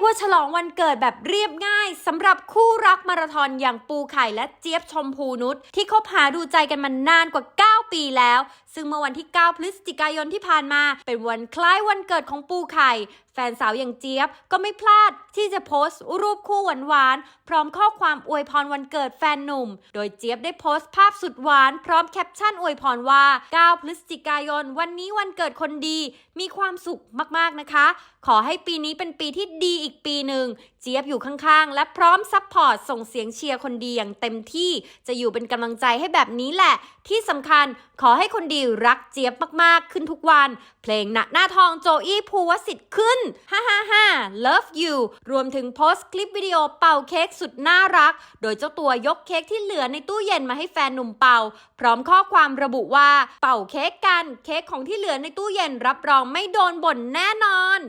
กว่าฉลองวันเกิดแบบเรียบง่ายสำหรับคู่รักมาราธอนอย่างปูไข่และเจี๊ยบชมพูนุชที่คบหาดูใจกันมานานกว่า 9 ปีแล้วซึ่งเมื่อวันที่ 9 พฤศจิกายนที่ผ่านมา เป็นวันคล้ายวันเกิดของปูไข่ แฟนสาวอย่างเจี๊ยบก็ไม่พลาดที่จะโพสต์รูปคู่หวานๆ พร้อมข้อความอวยพรวันเกิดแฟนหนุ่ม โดยเจี๊ยบได้โพสต์ภาพสุดหวาน พร้อมแคปชั่นอวยพรว่า 9 พฤศจิกายน วันนี้วันเกิดคนดี มีความสุขมากๆนะคะ ขอให้ปีนี้เป็นปีที่ดีอีกปีหนึ่ง เจี๊ยบอยู่ข้างๆ และพร้อมซัพพอร์ตส่งเสียงเชียร์คนดีอย่างเต็มที่ จะอยู่เป็นกำลังใจให้แบบนี้แหละ ที่สำคัญขอให้คนดีรักเจี๊ยบมากๆขึ้นทุกวัน เพลงหนะหน้าทองโจอี้ภูวสิทธิ์ขึ้นฮ่าฮ่าฮ่า love you รวมถึงโพสต์คลิปวิดีโอเป่าเค้กสุดน่ารัก โดยเจ้าตัวยกเค้กที่เหลือในตู้เย็นมาให้แฟนหนุ่มเป่า พร้อมข้อความระบุว่าเป่าเค้กกัน เค้กของที่เหลือในตู้เย็นรับรองไม่โดนบ่นแน่นอน